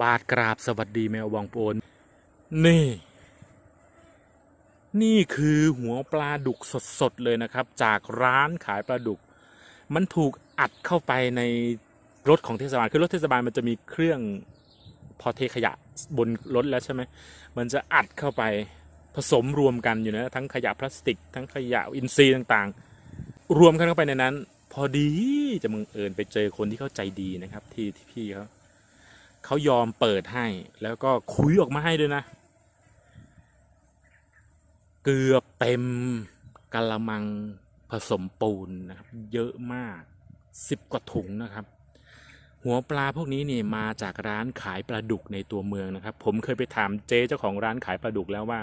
บาทกราบสวัสดีแมววังโปนนี่ นี่คือหัวปลาดุกสดๆเลยนะครับ จากร้านขายปลาดุก มันถูกอัดเข้าไปในรถของเทศบาลคือรถเทศบาลมันจะมีเครื่องพอเทขยะบนรถแล้วใช่ไหมมันจะอัดเข้าไปผสมรวมกันอยู่นะทั้งขยะพลาสติก ทั้งขยะอินทรีย์ต่างๆ รวมกันเข้าไปในนั้น พอดีจะมึงเอิญไปเจอคนที่เข้าใจดีนะครับ ที่ที่พี่เขา เขายอมเปิดให้ แล้วก็คุยออกมาให้ด้วยนะ เกือบเต็มกะละมังผสมปูนนะครับ เยอะมากสิบกว่าถุงนะครับ หัวปลาพวกนี้นี่มาจากร้านขายปลาดุกในตัวเมืองนะครับ ผมเคยไปถามเจ๊เจ้าของร้านขายปลาดุกแล้วว่า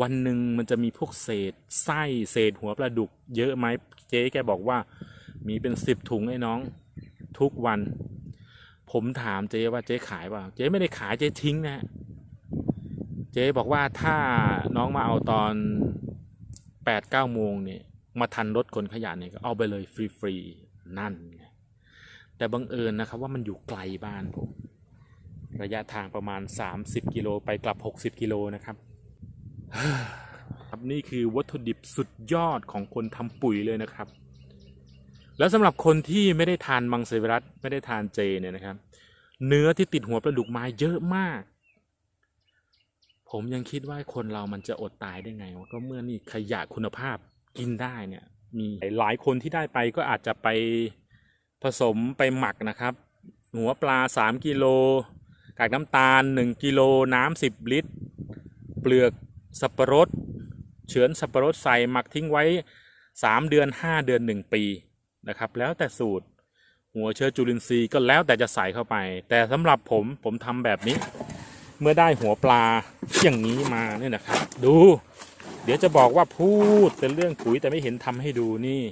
วันหนึ่งมันจะมีพวกเศษไส้เศษหัวปลาดุก เยอะไหมเจ๊แกบอกว่า มีเป็นสิบถุงไอ้น้อง ทุกวัน ผมถามเจ๊ว่าเจ๊ขายเปล่าเจ๊ไม่ได้ขายเจ๊ทิ้งนะฮะเจ๊บอกว่าถ้าน้องมาเอาตอนแปดเก้าโมงเนี่ยมาทันรถขนขยะเนี่ยก็เอาไปเลยฟรีๆนั่นไงแต่บังเอิญนะครับว่ามันอยู่ไกลบ้านผม ระยะทางประมาณ 30 กิโลไปกลับ 60 กิโลนะครับครับนี่คือวัตถุดิบสุดยอดของคนทำปุ๋ยเลยนะครับ แล้วสำหรับคนที่ไม่ได้ทานมังสวิรัตไม่ได้ทานเจเนี่ยนะครับ เนื้อที่ติดหัวปลาดุกมาเยอะมาก ผมยังคิดว่าคนเรามันจะอดตายได้ไงวะก็เมื่อนี่ขยะคุณภาพกินได้เนี่ย มีหลายคนที่ได้ไปก็อาจจะไปผสมไปหมักนะครับ หัวปลา 3กิโลกากน้ำตาล 1กิโลน้ำ10 ลิตร เปลือกสับปะรดเฉือนสับปะรดใส่หมักทิ้งไว้ 3 เดือน 5 เดือน 1 ปี นะครับ แล้วแต่สูตร หัวเชื้อจุลินทรีย์ก็แล้วแต่จะใส่เข้าไป แต่สำหรับผมผมทำแบบนี้ เมื่อได้หัวปลาอย่างนี้มาเนี่ยนะครับ ดู เดี๋ยวจะบอกว่าพูดเป็นเรื่องปุ๋ยแต่ไม่เห็นทำให้ดูนี่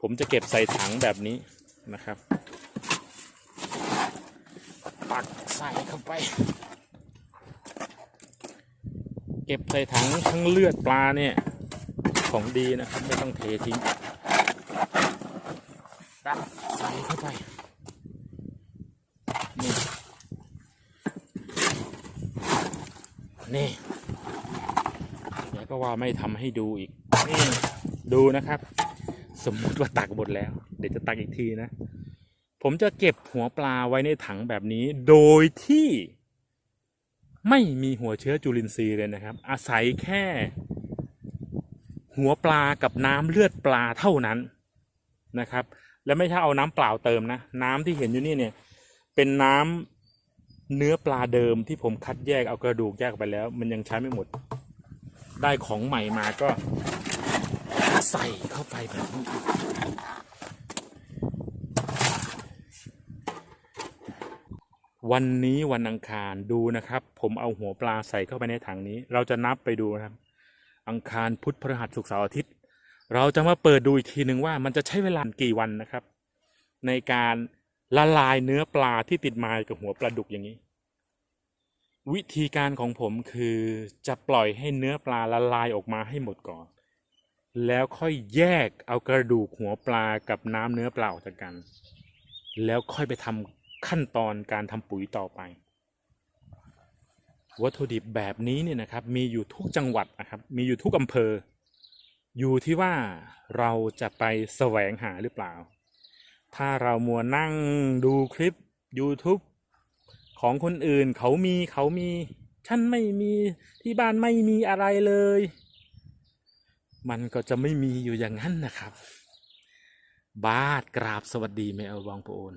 ผมจะเก็บใส่ถังแบบนี้นะครับปักใส่เข้าไป เก็บใส่ถังทั้งเลือดปลาเนี่ยของดีนะครับ ไม่ต้องเททิ้ง ตักใส่เข้าไปนี่นี่เดี๋ยวก็ว่าไม่ทำให้ดูอีกนี่ดูนะครับ สมมติว่าตักหมดแล้ว เดี๋ยวจะตักอีกทีนะ ผมจะเก็บหัวปลาไว้ในถังแบบนี้ โดยที่ ไม่มีหัวเชื้อจุลินทรีย์เลยนะครับ อาศัยแค่ หัวปลากับน้ำเลือดปลาเท่านั้น นะครับ และไม่ใช่เอาน้ำเปล่าเติมนะ น้ำที่เห็นอยู่นี่เนี่ยเป็นน้ำเนื้อปลาเดิมที่ผมคัดแยกเอากระดูกแยกไปแล้ว มันยังใช้ไม่หมด ได้ของใหม่มาก็ใส่เข้าไปแบบนี้วันนี้วันอังคารดูนะครับ ผมเอาหัวปลาใส่เข้าไปในถังนี้ เราจะนับไปดูนะครับ อังคารพุธพฤหัสศุกร์เสาร์อาทิตย์ เราจะมาเปิดดูอีกทีหนึ่งว่ามันจะใช้เวลากี่วันนะครับ ในการละลายเนื้อปลาที่ติดมากับหัวปลาดุกอย่างนี้ วิธีการของผมคือจะปล่อยให้เนื้อปลาละลายออกมาให้หมดก่อน แล้วค่อยแยกเอากระดูกหัวปลากับน้ำเนื้อปลาออกจากกัน แล้วค่อยไปทำขั้นตอนการทำปุ๋ยต่อไป วัตถุดิบแบบนี้เนี่ยนะครับ มีอยู่ทุกจังหวัดนะครับ มีอยู่ทุกอำเภอ อยู่ที่ว่าเราจะไปแสวงหาหรือเปล่า ถ้าเรามัวนั่งดูคลิป YouTube ของคนอื่นเขามีเขามี ฉันไม่มีที่บ้านไม่มีอะไรเลย มันก็จะไม่มีอยู่อย่างนั้นนะครับ บาดกราบสวัสดีแม่เอลวังโปโอน